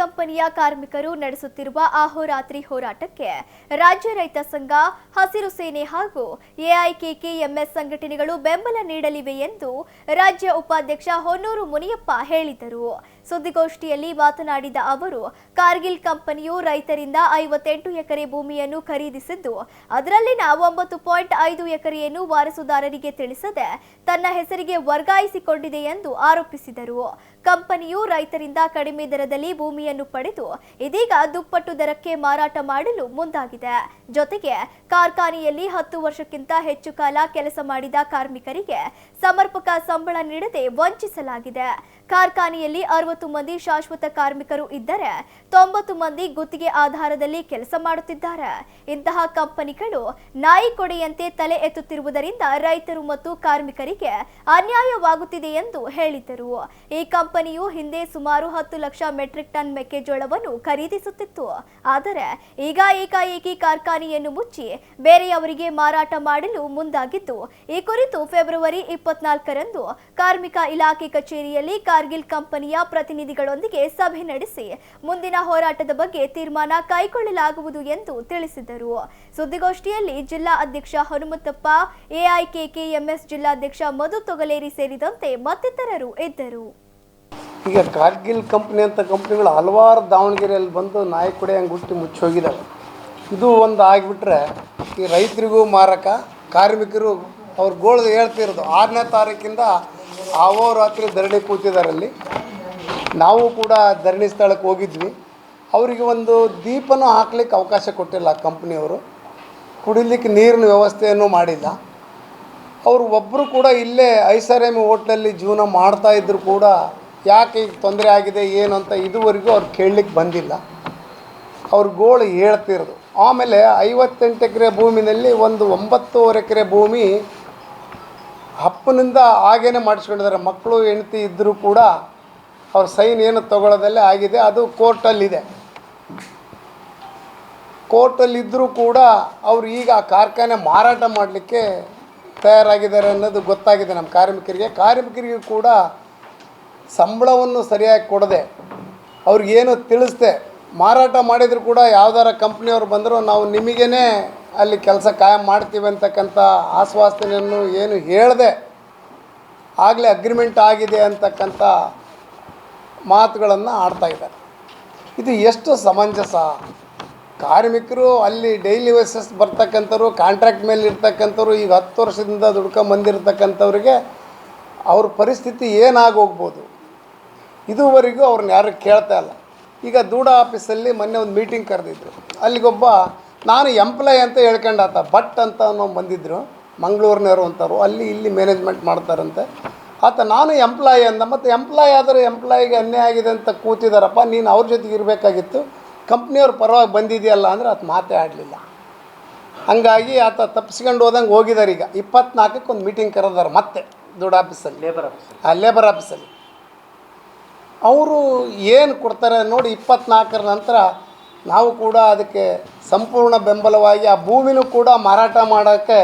ಕಂಪನಿಯ ಕಾರ್ಮಿಕರು ನಡೆಸುತ್ತಿರುವ ಅಹೋರಾತ್ರಿ ಹೋರಾಟಕ್ಕೆ ರಾಜ್ಯ ರೈತ ಸಂಘ, ಹಸಿರು ಸೇನೆ ಹಾಗೂ ಎಐಕೆಕೆಎಂಎಸ್ ಸಂಘಟನೆಗಳು ಬೆಂಬಲ ನೀಡಲಿವೆ ಎಂದು ರಾಜ್ಯ ಉಪಾಧ್ಯಕ್ಷ ಹೊನ್ನೂರು ಮುನಿಯಪ್ಪ ಹೇಳಿದರು. ಸುದ್ದಿಗೋಷ್ಠಿಯಲ್ಲಿ ಮಾತನಾಡಿದ ಅವರು, ಕಾರ್ಗಿಲ್ ಕಂಪನಿಯು ರೈತರಿಂದ ಐವತ್ತೆಂಟು ಎಕರೆ ಭೂಮಿಯನ್ನು ಖರೀದಿಸಿದ್ದು, ಅದರಲ್ಲಿನ ಒಂಬತ್ತು ಪಾಯಿಂಟ್ ಐದು ಎಕರೆಯನ್ನು ವಾರಸುದಾರರಿಗೆ ತಿಳಿಸದೆ ತನ್ನ ಹೆಸರಿಗೆ ವರ್ಗಾಯಿಸಿಕೊಂಡಿದೆ ಎಂದು ಆರೋಪಿಸಿದರು. ಕಂಪನಿಯು ರೈತರಿಂದ ಕಡಿಮೆ ದರದಲ್ಲಿ ಭೂಮಿಯನ್ನು ಪಡೆದು ಇದೀಗ ದುಪ್ಪಟ್ಟು ದರಕ್ಕೆ ಮಾರಾಟ ಮಾಡಲು ಮುಂದಾಗಿದೆ. ಜೊತೆಗೆ ಕಾರ್ಖಾನೆಯಲ್ಲಿ ಹತ್ತು ವರ್ಷಕ್ಕಿಂತ ಹೆಚ್ಚು ಕಾಲ ಕೆಲಸ ಮಾಡಿದ ಕಾರ್ಮಿಕರಿಗೆ ಸಮರ್ಪಕ ಸಂಬಳ ನೀಡದೆ ವಂಚಿಸಲಾಗಿದೆ. ಕಾರ್ಖಾನೆಯಲ್ಲಿ ಅರವತ್ತು ಮಂದಿ ಶಾಶ್ವತ ಕಾರ್ಮಿಕರು ಇದ್ದರೆ ತೊಂಬತ್ತು ಮಂದಿ ಗುತ್ತಿಗೆ ಆಧಾರದಲ್ಲಿ ಕೆಲಸ ಮಾಡುತ್ತಿದ್ದಾರೆ. ಇಂತಹ ಕಂಪನಿಗಳು ನಾಯಿ ಕೊಡೆಯಂತೆ ತಲೆ ಎತ್ತುತ್ತಿರುವುದರಿಂದ ರೈತರು ಮತ್ತು ಕಾರ್ಮಿಕರಿಗೆ ಅನ್ಯಾಯವಾಗುತ್ತಿದೆ ಎಂದು ಹೇಳಿದರು. ಈ ಕಂಪನಿಯು ಹಿಂದೆ ಸುಮಾರು ಹತ್ತು ಲಕ್ಷ ಮೆಟ್ರಿಕ್ ಟನ್ ಮೆಕ್ಕೆಜೋಳವನ್ನು ಖರೀದಿಸುತ್ತಿತ್ತು. ಆದರೆ ಈಗ ಏಕಾಏಕಿ ಕಾರ್ಖಾನೆಯನ್ನು ಮುಚ್ಚಿ ಬೇರೆಯವರಿಗೆ ಮಾರಾಟ ಮಾಡಲು ಮುಂದಾಗಿದ್ದು, ಈ ಕುರಿತು ಫೆಬ್ರವರಿ ಇಪ್ಪತ್ನಾಲ್ಕರಂದು ಕಾರ್ಮಿಕ ಇಲಾಖೆ ಕಚೇರಿಯಲ್ಲಿ ಕಾರ್ಗಿಲ್ ಕಂಪನಿಯ ಪ್ರತಿನಿಧಿಗಳೊಂದಿಗೆ ಸಭೆ ನಡೆಸಿ ಮುಂದಿನ ಹೋರಾಟದ ಬಗ್ಗೆ ತೀರ್ಮಾನ ಕೈಗೊಳ್ಳಲಾಗುವುದು ಎಂದು ತಿಳಿಸಿದರು. ಸುದ್ದಿಗೋಷ್ಠಿಯಲ್ಲಿ ಜಿಲ್ಲಾ ಅಧ್ಯಕ್ಷ ಹನುಮಂತಪ್ಪ, ಎಐಕೆಕೆಎಂಎಸ್ ಜಿಲ್ಲಾಧ್ಯಕ್ಷ ಮಧು ತೊಗಲೇರಿ ಸೇರಿದಂತೆ ಮತ್ತಿತರರು ಇದ್ದರು. ಈಗ ಕಾರ್ಗಿಲ್ ಕಂಪ್ನಿ ಅಂತ ಕಂಪ್ನಿಗಳು ಹಲವಾರು ದಾವಣಗೆರೆಯಲ್ಲಿ ಬಂದು ನಾಯಿ ಕುಡಿ ಹಂಗೆ ಹುಟ್ಟಿ ಮುಚ್ಚಿ ಹೋಗಿದ್ದಾವೆ ಇದು ಒಂದು ಆಗಿಬಿಟ್ರೆ ಈ ರೈತರಿಗೂ ಮಾರಕ ಕಾರ್ಮಿಕರು ಅವ್ರ ಗೋಳು ಹೇಳ್ತಿರೋದು ಆರನೇ ತಾರೀಕಿಂದ ಆವೋ ರಾತ್ರಿ ಧರಣಿ ಕೂತಿದ್ದಾರಲ್ಲಿ ನಾವು ಕೂಡ ಧರಣಿ ಸ್ಥಳಕ್ಕೆ ಹೋಗಿದ್ವಿ. ಅವರಿಗೆ ಒಂದು ದೀಪನೂ ಹಾಕ್ಲಿಕ್ಕೆ ಅವಕಾಶ ಕೊಟ್ಟಿಲ್ಲ ಕಂಪ್ನಿಯವರು. ಕುಡಿಲಿಕ್ಕೆ ನೀರಿನ ವ್ಯವಸ್ಥೆಯನ್ನು ಮಾಡಿಲ್ಲ. ಅವರು ಒಬ್ಬರು ಕೂಡ ಇಲ್ಲೇ ಐಸರೇಮಿ ಹೋಟ್ಲಲ್ಲಿ ಜೀವನ ಮಾಡ್ತಾ ಇದ್ದರೂ ಕೂಡ ಯಾಕೆ ಈಗ ತೊಂದರೆ ಆಗಿದೆ, ಏನು ಅಂತ ಇದುವರೆಗೂ ಅವ್ರು ಕೇಳಲಿಕ್ಕೆ ಬಂದಿಲ್ಲ. ಅವ್ರ ಗೋಳು ಹೇಳ್ತಿರೋದು. ಆಮೇಲೆ ಐವತ್ತೆಂಟು ಎಕರೆ ಭೂಮಿನಲ್ಲಿ ಒಂದು ಒಂಬತ್ತೂವರೆ ಎಕರೆ ಭೂಮಿ ಅಪ್ಪನಿಂದ ಹಾಗೇನೆ ಮಾಡಿಸ್ಕೊಂಡಿದ್ದಾರೆ. ಮಕ್ಕಳು, ಹೆಂಡತಿ ಇದ್ದರೂ ಕೂಡ ಅವ್ರ ಸೈನ್ ಏನು ತಗೊಳ್ಳೋದಲ್ಲೇ ಆಗಿದೆ. ಅದು ಕೋರ್ಟಲ್ಲಿದೆ. ಕೋರ್ಟಲ್ಲಿದ್ದರೂ ಕೂಡ ಅವರು ಈಗ ಆ ಕಾರ್ಖಾನೆ ಮಾರಾಟ ಮಾಡಲಿಕ್ಕೆ ತಯಾರಾಗಿದ್ದಾರೆ ಅನ್ನೋದು ಗೊತ್ತಾಗಿದೆ ನಮ್ಮ ಕಾರ್ಮಿಕರಿಗೆ. ಕಾರ್ಮಿಕರಿಗೆ ಕೂಡ ಸಂಬಳವನ್ನು ಸರಿಯಾಗಿ ಕೊಡದೆ ಅವ್ರಿಗೇನು ತಿಳಿಸ್ದೆ, ಮಾರಾಟ ಮಾಡಿದರೂ ಕೂಡ ಯಾವ್ದಾರ ಕಂಪ್ನಿಯವ್ರು ಬಂದರೂ ನಾವು ನಿಮಗೇ ಅಲ್ಲಿ ಕೆಲಸ ಕಾಯಂ ಮಾಡ್ತೀವಿ ಅಂತಕ್ಕಂಥ ಆಶ್ವಾಸನೆಯನ್ನು ಏನು ಹೇಳದೆ ಆಗಲೇ ಅಗ್ರಿಮೆಂಟ್ ಆಗಿದೆ ಅಂತಕ್ಕಂಥ ಮಾತುಗಳನ್ನು ಆಡ್ತಾ ಇದ್ದಾರೆ. ಇದು ಎಷ್ಟು ಸಮಂಜಸ? ಕಾರ್ಮಿಕರು ಅಲ್ಲಿ ಡೈಲಿ ವೇಸಸ್ ಬರ್ತಕ್ಕಂಥವ್ರು ಕಾಂಟ್ರಾಕ್ಟ್ ಮೇಲೆ ಇರ್ತಕ್ಕಂಥವ್ರು, ಈಗ ಹತ್ತು ವರ್ಷದಿಂದ ದುಡ್ಕೊಂಬಂದಿರ್ತಕ್ಕಂಥವ್ರಿಗೆ ಅವ್ರ ಪರಿಸ್ಥಿತಿ ಏನಾಗೋಗ್ಬೋದು ಇದುವರೆಗೂ ಅವ್ರನ್ನ ಯಾರು ಕೇಳ್ತಾ ಇಲ್ಲ. ಈಗ ದೂಡ ಆಫೀಸಲ್ಲಿ ಮೊನ್ನೆ ಒಂದು ಮೀಟಿಂಗ್ ಕರೆದಿದ್ರು. ಅಲ್ಲಿಗೊಬ್ಬ ನಾನು ಎಂಪ್ಲಾಯ್ ಅಂತ ಹೇಳ್ಕೊಂಡಾತ ಬಟ್ ಅಂತ ಅನ್ನೋ ಬಂದಿದ್ದರು ಮಂಗಳೂರಿನವರು ಅಂತಾರು ಅಲ್ಲಿ ಇಲ್ಲಿ ಮ್ಯಾನೇಜ್ಮೆಂಟ್ ಮಾಡ್ತಾರಂತೆ. ಆತ ನಾನು ಎಂಪ್ಲಾಯಿ ಅಂದ ಮತ್ತು ಎಂಪ್ಲಾಯ್ ಆದರೆ ಎಂಪ್ಲಾಯಿಗೆ ಅನ್ಯಾಯ ಆಗಿದೆ ಅಂತ ಕೂತಿದಾರಪ್ಪ ನೀನು ಅವ್ರ ಜೊತೆಗೆ ಇರಬೇಕಾಗಿತ್ತು ಕಂಪ್ನಿಯವ್ರ ಪರವಾಗಿ ಬಂದಿದೆಯಲ್ಲ ಅಂದರೆ ಆತ ಮಾತೇ ಆಡಲಿಲ್ಲ. ಹಂಗಾಗಿ ಆತ ತಪ್ಪಿಸ್ಕೊಂಡು ಹೋದಂಗೆ ಹೋಗಿದ್ದಾರೆ ಈಗ. ಇಪ್ಪತ್ನಾಲ್ಕಕ್ಕೆ ಒಂದು ಮೀಟಿಂಗ್ ಕರೆದಾರೆ ಮತ್ತೆ ದೊಡ್ಡ ಆಫೀಸಲ್ಲಿ ಲೇಬರ್ ಆಫೀಸಲ್ಲಿ ಆ ಲೇಬರ್ ಆಫೀಸಲ್ಲಿ ಅವರು ಏನು ಕೊಡ್ತಾರೆ ನೋಡಿ ಇಪ್ಪತ್ನಾಲ್ಕರ ನಂತರ ನಾವು ಕೂಡ ಅದಕ್ಕೆ ಸಂಪೂರ್ಣ ಬೆಂಬಲವಾಗಿ ಆ ಭೂಮಿನೂ ಕೂಡ ಮಾರಾಟ ಮಾಡೋಕ್ಕೆ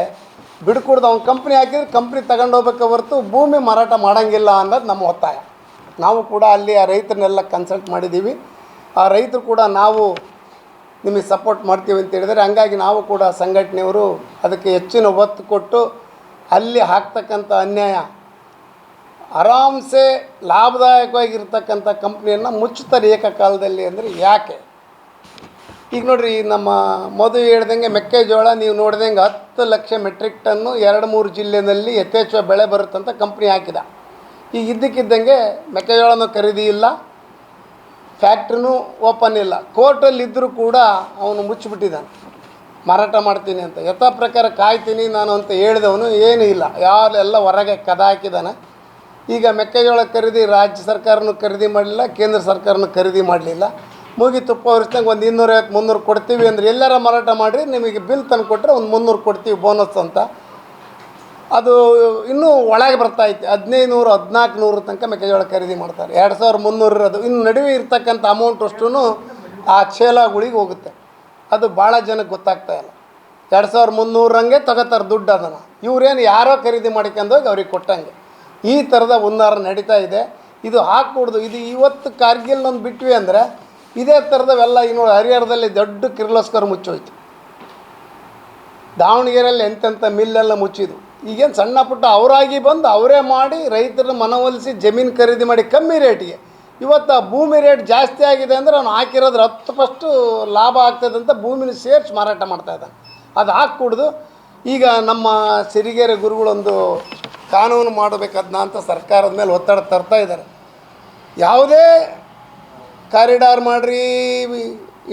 ಬಿಡ್ಕೊಡ್ದು ಅವ್ನು ಕಂಪ್ನಿ ಹಾಕಿದ್ರೆ ಕಂಪ್ನಿ ತಗೊಂಡು ಹೋಗ್ಬೇಕೆ ಹೊರತು ಭೂಮಿ ಮಾರಾಟ ಮಾಡೋಂಗಿಲ್ಲ ಅನ್ನೋದು ನಮ್ಮ ಒತ್ತಾಯ. ನಾವು ಕೂಡ ಅಲ್ಲಿ ಆ ರೈತರನ್ನೆಲ್ಲ ಕನ್ಸಲ್ಟ್ ಮಾಡಿದ್ದೀವಿ. ಆ ರೈತರು ಕೂಡ ನಾವು ನಿಮಗೆ ಸಪೋರ್ಟ್ ಮಾಡ್ತೀವಿ ಅಂತ ಹೇಳಿದರೆ ಹಂಗಾಗಿ ನಾವು ಕೂಡ ಸಂಘಟನೆಯವರು ಅದಕ್ಕೆ ಹೆಚ್ಚಿನ ಒತ್ತು ಕೊಟ್ಟು ಅಲ್ಲಿ ಹಾಕ್ತಕ್ಕಂಥ ಅನ್ಯಾಯ ಆರಾಮ್ಸೆ ಲಾಭದಾಯಕವಾಗಿರ್ತಕ್ಕಂಥ ಕಂಪ್ನಿಯನ್ನು ಮುಚ್ಚುತ್ತಾರೆ ಏಕಕಾಲದಲ್ಲಿ ಅಂದರೆ ಯಾಕೆ? ಈಗ ನೋಡಿರಿ, ನಮ್ಮ ಮಧು ಹೇಳ್ದಂಗೆ ಮೆಕ್ಕೆಜೋಳ ನೀವು ನೋಡ್ದಂಗೆ ಹತ್ತು ಲಕ್ಷ ಮೆಟ್ರಿಕ್ ಟನ್ನು ಎರಡು ಮೂರು ಜಿಲ್ಲೆಯಲ್ಲಿ ಯಥೇಚ್ಛ ಬೆಳೆ ಬರುತ್ತಂತ ಕಂಪ್ನಿ ಹಾಕಿದ. ಈಗ ಇದ್ದಕ್ಕಿದ್ದಂಗೆ ಮೆಕ್ಕೆಜೋಳನೂ ಖರೀದಿ ಇಲ್ಲ ಫ್ಯಾಕ್ಟ್ರಿನೂ ಓಪನ್ ಇಲ್ಲ. ಕೋರ್ಟಲ್ಲಿ ಇದ್ದರೂ ಕೂಡ ಅವನು ಮುಚ್ಚಿಬಿಟ್ಟಿದ್ದಾನೆ. ಮಾರಾಟ ಮಾಡ್ತೀನಿ ಅಂತ. ಯಥಾ ಪ್ರಕಾರ ಕಾಯ್ತೀನಿ ನಾನು ಅಂತ ಹೇಳಿದವನು ಏನೂ ಇಲ್ಲ. ಯಾರೆಲ್ಲ ಹೊರಗೆ ಕದ ಹಾಕಿದ್ದಾನೆ. ಈಗ ಮೆಕ್ಕೆಜೋಳ ಖರೀದಿ ರಾಜ್ಯ ಸರ್ಕಾರನೂ ಖರೀದಿ ಮಾಡಲಿಲ್ಲ, ಕೇಂದ್ರ ಸರ್ಕಾರನೂ ಖರೀದಿ ಮಾಡಲಿಲ್ಲ. ಮುಗಿ ತುಪ್ಪ ಹೊರಿಸ್ದಂಗೆ ಒಂದು ಇನ್ನೂರೈವತ್ತು ಮುನ್ನೂರು ಕೊಡ್ತೀವಿ ಅಂದರೆ ಎಲ್ಲರ ಮಾರಾಟ ಮಾಡಿರಿ, ನಿಮಗೆ ಬಿಲ್ ತಂದು ಕೊಟ್ಟರೆ ಒಂದು ಮುನ್ನೂರು ಕೊಡ್ತೀವಿ ಬೋನಸ್ ಅಂತ. ಅದು ಇನ್ನೂ ಒಳಗೆ ಬರ್ತಾ ಐತೆ ಹದಿನೈದು ನೂರು ಹದಿನಾಲ್ಕು ನೂರು ತನಕ ಮೆಕ್ಕೆಜೋಳ ಖರೀದಿ ಮಾಡ್ತಾರೆ. ಎರಡು ಸಾವಿರ ಮುನ್ನೂರು ಇರೋದು. ಇನ್ನು ನಡುವೆ ಇರ್ತಕ್ಕಂಥ ಅಮೌಂಟ್ ಅಷ್ಟು ಆ ಚೇಲಗಳಿಗೆ ಹೋಗುತ್ತೆ. ಅದು ಭಾಳ ಜನಕ್ಕೆ ಗೊತ್ತಾಗ್ತಾ ಇಲ್ಲ. ಎರಡು ಸಾವಿರ ಮುನ್ನೂರಂಗೆ ತಗೋತಾರೆ ದುಡ್ಡು ಅದನ್ನು. ಇವರೇನು ಯಾರೋ ಖರೀದಿ ಮಾಡ್ಕೊಂಡೋಗಿ ಅವ್ರಿಗೆ ಕೊಟ್ಟಂಗೆ. ಈ ಥರದ ಹುನ್ನಾರ ನಡೀತಾ ಇದೆ. ಇದು ಹಾಕ್ಕೊಡ್ದು ಇದು ಇವತ್ತು ಕಾರ್ಗಿಲ್ನೊಂದು ಬಿಟ್ವಿ ಅಂದರೆ ಇದೇ ಥರದವೆಲ್ಲ ಇನ್ನು ಹರಿಹರದಲ್ಲಿ ದೊಡ್ಡ ಕಿರ್ಲೋಸ್ಕರ್ ಮುಚ್ಚೋಯ್ತು. ದಾವಣಗೆರೆಯಲ್ಲಿ ಎಂತೆಂಥ ಮಿಲ್ಲೆಲ್ಲ ಮುಚ್ಚಿದ್ರು ಈಗೇನು ಸಣ್ಣ ಪುಟ್ಟ ಅವರಾಗಿ ಬಂದು ಅವರೇ ಮಾಡಿ ರೈತರನ್ನ ಮನವೊಲಿಸಿ ಜಮೀನು ಖರೀದಿ ಮಾಡಿ ಕಮ್ಮಿ ರೇಟಿಗೆ. ಇವತ್ತು ಆ ಭೂಮಿ ರೇಟ್ ಜಾಸ್ತಿ ಆಗಿದೆ ಅಂದರೆ ಅವ್ನು ಹಾಕಿರೋದ್ರ ಹತ್ತು ಫಸ್ಟು ಲಾಭ ಆಗ್ತದೆ ಅಂತ ಭೂಮಿನ ಸೇರ್ಸಿ ಮಾರಾಟ ಮಾಡ್ತಾ ಇದ್ದಾನೆ. ಅದು ಹಾಕ್ಕೊಡ್ದು. ಈಗ ನಮ್ಮ ಸಿರಿಗೆರೆ ಗುರುಗಳೊಂದು ಕಾನೂನು ಮಾಡಬೇಕದ್ನ ಅಂತ ಸರ್ಕಾರದ ಮೇಲೆ ಒತ್ತಡ ತರ್ತಾ ಇದ್ದಾರೆ. ಯಾವುದೇ ಕಾರಿಡಾರ್ ಮಾಡಿರಿ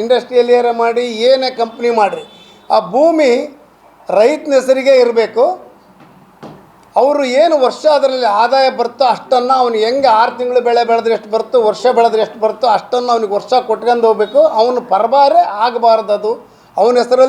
ಇಂಡಸ್ಟ್ರಿಯಲ್ ಏರ ಮಾಡಿ, ಏನೇ ಕಂಪ್ನಿ ಮಾಡಿರಿ. ಆ ಭೂಮಿ ರೈತನ ಹೆಸರಿಗೆ ಇರಬೇಕು. ಅವರು ಏನು ವರ್ಷ ಅದರಲ್ಲಿ ಆದಾಯ ಬರುತ್ತೋ ಅಷ್ಟನ್ನು ಅವ್ನು ಹೆಂಗೆ ಆರು ತಿಂಗಳು ಬೆಳೆ ಬೆಳೆದ್ರೆ ಎಷ್ಟು ಬರುತ್ತೋ, ವರ್ಷ ಬೆಳೆದ್ರೆ ಎಷ್ಟು ಬರುತ್ತೋ ಅಷ್ಟನ್ನು ಅವ್ನಿಗೆ ವರ್ಷ ಕೊಟ್ಕೊಂಡು ಹೋಗ್ಬೇಕು. ಅವನು ಪರಬಾರೆ ಆಗಬಾರ್ದು ಅದು ಅವನ ಹೆಸರಲ್ಲಿ